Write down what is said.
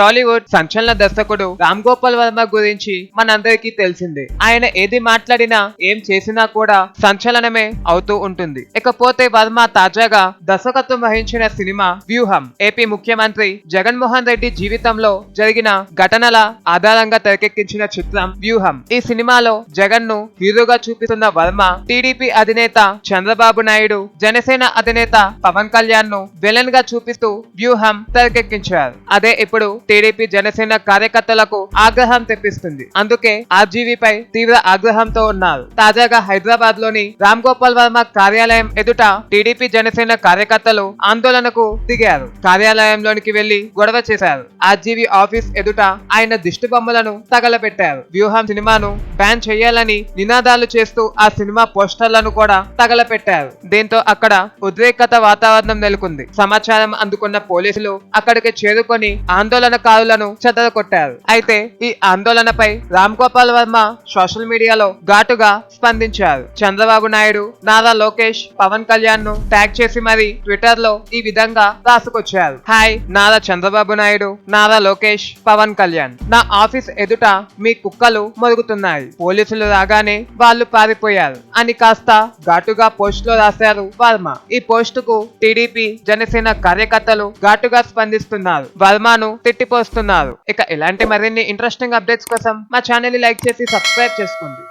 టాలీవుడ్ సంచలన దర్శకుడు రామ్ గోపాల్ వర్మ గురించి మనందరికీ తెలిసిందే. ఆయన ఏది మాట్లాడినా ఏం చేసినా కూడా సంచలనమే అవుతూ ఉంటుంది. ఇకపోతే వర్మ తాజాగా దర్శకత్వం వహించిన సినిమా వ్యూహం ఏపీ ముఖ్యమంత్రి జగన్మోహన్ రెడ్డి జీవితంలో జరిగిన ఘటనల ఆధారంగా తెరకెక్కించిన చిత్రం వ్యూహం. ఈ సినిమాలో జగన్ను హీరోగా చూపిస్తున్న వర్మ టీడీపీ అధినేత చంద్రబాబు నాయుడు జనసేన అధినేత పవన్ కళ్యాణ్ను విలన్గా చూపిస్తూ వ్యూహం తెరకెక్కించారు. అదే ఇప్పుడు టీడీపీ జనసేన కార్యకర్తలకు ఆగ్రహం తెప్పిస్తుంది. అందుకే ఆర్జీవీపై తీవ్ర ఆగ్రహంతో ఉన్నారు. తాజాగా హైదరాబాద్లోని రామ్ గోపాల్ వర్మ కార్యాలయం ఎదుట టీడీపీ జనసేన కార్యకర్తలు ఆందోళనకు దిగారు. కార్యాలయంలోనికి వెళ్ళి గొడవ చేశారు. ఆర్జీవీ ఆఫీస్ ఎదుట ఆయన దిష్టి బొమ్మలను తగలబెట్టారు. వ్యూహం సినిమాను బ్యాన్ చేయాలని నినాదాలు చేస్తూ ఆ సినిమా పోస్టర్లను కూడా తగలపెట్టారు దీంతో అక్కడ ఉద్రేకత వాతావరణం నెలకొంది. సమాచారం అందుకున్న పోలీసులు అక్కడికి చేరుకొని ఆందోళన ఆందోళనకారులను చెదరగొట్టారు అయితే ఈ ఆందోళనపై రామ్ గోపాల్ వర్మ సోషల్ మీడియాలో ఘాటుగా స్పందించారు. చంద్రబాబు నాయుడు నారా లోకేష్ పవన్ కళ్యాణ్ను ట్యాగ్ చేసి మరి ట్విట్టర్లో ఈ విధంగా రాసుకొచ్చారు. హాయ్ నారా చంద్రబాబు నాయుడు నారా లోకేష్ పవన్ కళ్యాణ్. నా ఆఫీస్ ఎదుట మీ కుక్కలు మొరుగుతున్నాయి. పోలీసులు రాగానే వాళ్ళు పారిపోయారు. అని కాస్త ఘాటుగా పోస్ట్లో రాశారు వర్మ. ఈ పోస్ట్కు టీడీపీ జనసేన కార్యకర్తలు ఘాటుగా స్పందిస్తున్నారు. వర్మను వస్తున్నారు ఇక ఇలాంటి మరిన్ని ఇంట్రెస్టింగ్ అప్డేట్స్ కోసం మా ఛానల్ లైక్ చేసి సబ్స్క్రైబ్ చేసుకోండి.